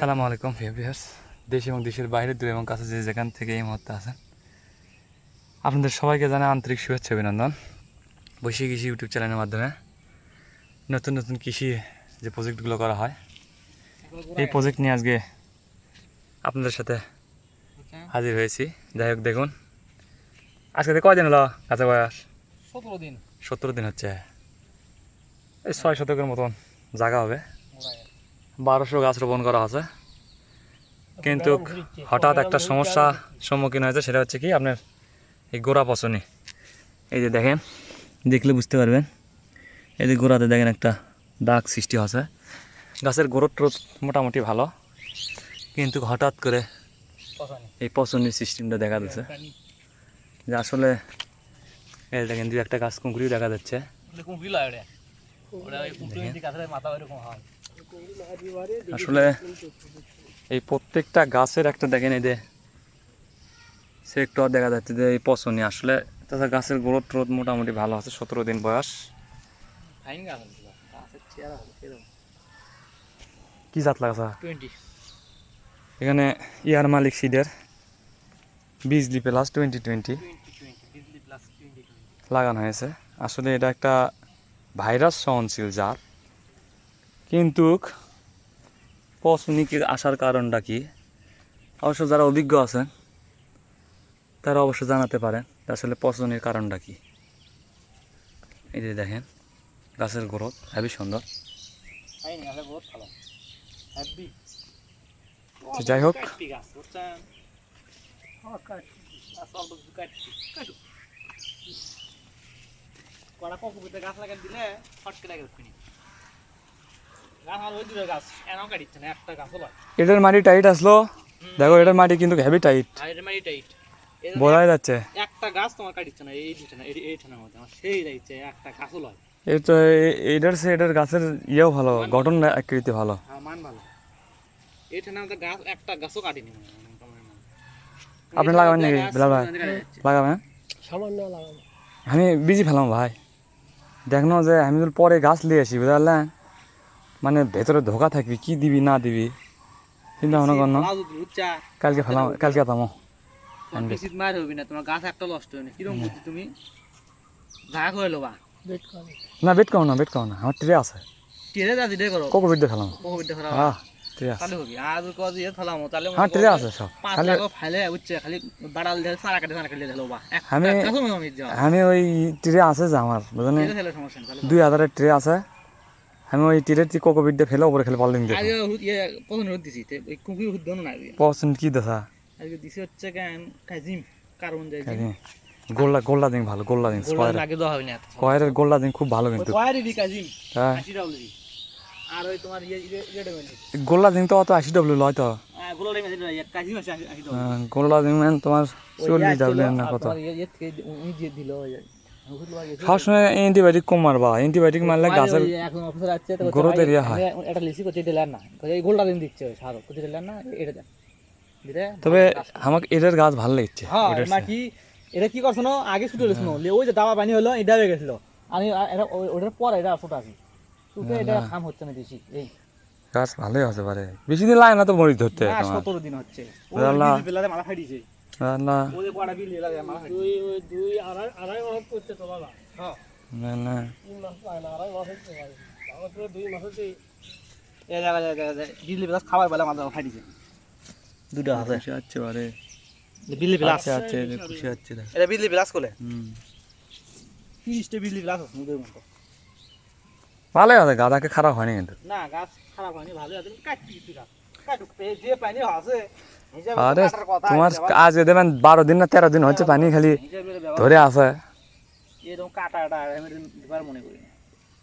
সালামু আলাইকুম ফিয়াস দেশ এবং দেশের বাইরে দূরে এবং কাছে যে যেখান থেকে এই মুহূর্তে আছেন আপনাদের সবাইকে জানাই আন্তরিক শুভেচ্ছা অভিনন্দন। বৈশি কৃষি ইউটিউব চ্যানেলের মাধ্যমে নতুন নতুন কৃষি যে প্রজেক্টগুলো করা হয় এই প্রজেক্ট নিয়ে আজকে আপনাদের সাথে হাজির হয়েছি। যাই হোক দেখুন। আজকে কয়দিন হলো কাঁচা বয়স? সতেরো দিন। সতেরো দিন হচ্ছে। এই ছয় শতকের মতন জায়গা হবে। বারোশো গাছ রোপণ করা আছে। কিন্তু হঠাৎ একটা সমস্যা সম্মুখীন হয়েছে সেটা হচ্ছে কি আপনার এই গোড়া পচনি। এই যে দেখেন দেখলে বুঝতে পারবেন। এই যে গোড়াতে দেখেন একটা দাগ সৃষ্টি হয়েছে। গাছের গ্রোথ টোথ মোটামুটি ভালো কিন্তু হঠাৎ করে এই পচনির সিস্টেমটা দেখা যাচ্ছে যে আসলে এই দেখেন দু একটা গাছ কুঁকড়িও দেখা যাচ্ছে। কুঁকড়ি লয় ওটা। ওটা ওই কুঁকড়ি গাছের মাথা ওইরকম হয়। আসলে এই প্রত্যেকটা গাছের একটা দেখেন এই যে সেক্টর দেখা যাচ্ছে যে এই পছনি আসলে তাছাড়া গাছের গ্রোথ টোথ মোটামুটি ভালো আছে সতেরো দিন বয়স। কি জাত টোয়েন্টি এখানে ইয়ার মালিক সিডের বিজলি প্লাস টোয়েন্টি টোয়েন্টি লাগানো হয়েছে। আসলে এটা একটা ভাইরাস সহনশীল জাত। কিন্তু পছনি কি আসার কারণটা কি? অবশ্য যারা অভিজ্ঞ আছেন তারা অবশ্য জানাতে পারেন আসলে পছনের কারণটা কি। এই যে দেখেন, গাছের গ্রোথ হেবি সুন্দর। যাই হোক। কড়া কপুকুতে গাছ লাগাই দিলে ফটকে লাগে শুনি গাছ আর ওই দূরে গাছ এনাও কাটিচ্ছে না একটা গাছও লয় এটার মাটি টাইট আসলো। দেখো এটার মাটি কিন্তু হেভি টাইট আর টাইট বোঝাই যাচ্ছে। একটা গাছ তোমার কাটিচ্ছে না এই দুটো না এই এইখানের মধ্যে আমার সেই যাইছে একটা গাছও লয় এই তো এটার সে এটার গাছের ইয়েও ভালো গঠন আকৃতি ভালো। হ্যাঁ মান ভালো। গাছ একটা গাছও কাটিনি হয়, হয়। আপনি লাগাবেন নাকি? বিলাল ভাই? লাগাবেন সামান্য লাগানো আমি বিজি ফেলাম ভাই। দেখনো যে আমি পরে গাছ নিয়ে আসি বুঝলেন মানে ভেতরে ধোকা থাকবি কি দিবি না দিবি? চিন্তা ভাবনা যদি উচ্চা, কালকে ফেলাম কালকে পামো। মার হবে না তোমার গাছ একটা নষ্ট কীরকম বুদ্ধি তুমি? জায়গা করে লোবা। না বেট করো না বেট করো না আমার ট্রে আছে। টেরে যা দিলে করো। কোকো বিদ্যা ফেলা হ্যাঁ ট্রে আছে। তাহলে হবে। আর কজ ফেলাম তাহলে ট্রে আছে সব। খালি ফাইলে উচ্চে খালি বাড়াল দিয়ে সারা কাটে সারা কাটে দিলো আমি- ওই ট্রে আছে যে আমার বুঝলেন দুই হাজারের ট্রে আছে। আমি ওই ট্রে কোকো দিয়ে ফেলে উপরে খেলে পাল্লিং দিয়ে। আগে ইয়ে পছন্দ দিছি তে ওই হুদ দোনো না পছন্দ কি দেখা আজকে দিছি হচ্ছে কেন কাজিম কার্বন যাই গোল্লা গোল্লা দিন ভালো গোল্লা দিন আগে দেওয়া হবে না গোল্লা দিন খুব ভালো কিন্তু। ওয়ারি দি কাজিম হ্যাঁ। আর ওই তোমার ইয়ে ইয়ে ইয়ে গোল্লা দিন তো অত আশি ডাব্লিউ লয় তো। হ্যাঁ ডাবল গোল্লা দিন মানে তোমার চল্লিশ ডাব্লিউ না কত? ইয়ে দিল সবসময় অ্যান্টিবায়োটিক অ্যান্টিবায়োটিক মারলে গাছের growth area হয়। এটা লিসি করতে দিলেন না। এই গোল্ডা দিন দিচ্ছে সার করতে দিলেন না এটা তবে আমাকে এটার গাছ ভালো লাগছে হ্যাঁ কি এটা কি করছ আগে ছুটে গেছিল ওই যে দাবা পানি হলো এটা হয়ে গেছিল। আমি এটা ওটার পর এটা ছোট আছে এটা কাম হচ্ছে না বেশি এই। গাছ ভালোই হতে পারে। বেশি দিন লাগে না তো মরিচ ধরতে সতেরো দিন হচ্ছে। মাথা ফাটিছে না ওই যে কড়া বিল লাগে মাথা ফাটিছে দুই ওই দুই আড়াই আড়াই মাস করতে তো বাবা। হ্যাঁ। না খাবার বেলা মাথা ফাটিছে দুটো আছে খুশি হচ্ছে বারে। বিজলি বিলাস খুশি হচ্ছে এটা বিজলি বিলাস কোলে হুম। তিরিশটা বিজলি বিলাস আছে মুদের মতো। ভালোই হবে গাদাকে খারাপ হয়নি কিন্তু। না গাছ খারাপ হয়নি ভালো আছে কাটছি কিছু গাছ। আছে আরে তোমার দেবেন বারো দিন না তেরো দিন হচ্ছে পানি খালি ধরে আছে।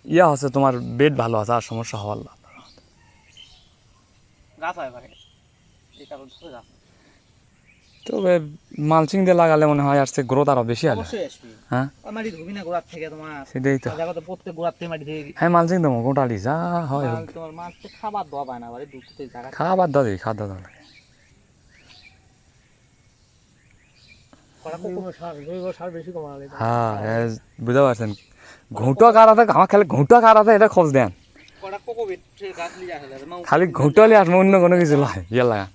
ইয়া হচ্ছে তোমার বেড ভালো আছে আর সমস্যা হওয়ার না। তবে মালচিং দিয়ে লাগালে মনে হয় আর সে গ্রোথ আরও বেশি আসবে। হ্যাঁ? মাটি ধুবি না গোড়ার থেকে তোমার। সেটাই তো। জায়গা তো প্রত্যেক গোড়ার থেকে মাটি হ্যাঁ মালচিং দেবো গোটালি যা হয় তোমার মাছ তো খাবার দেওয়া পায় না বাড়ি দুপুরে জায়গা খাবার দাদি খাদ্য দাও করা জৈব সার জৈব সার বেশি কমা হ্যাঁ বুঝতে পারছেন। ঘুঁটো কারাতে আমার খেলে ঘুঁটো কারাতে এটা খোঁজ দেন। খালি ঘুটলে আসব অন্য কোনো কিছু লয় ইয়ে লাগা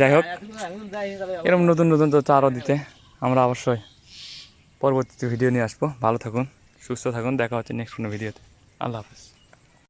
যাই হোক, এরকম নতুন নতুন তথ্য আরও দিতে আমরা অবশ্যই পরবর্তীতে ভিডিও নিয়ে আসব। ভালো থাকুন সুস্থ থাকুন দেখা হচ্ছে নেক্সট কোনো ভিডিওতে। আল্লাহ হাফেজ।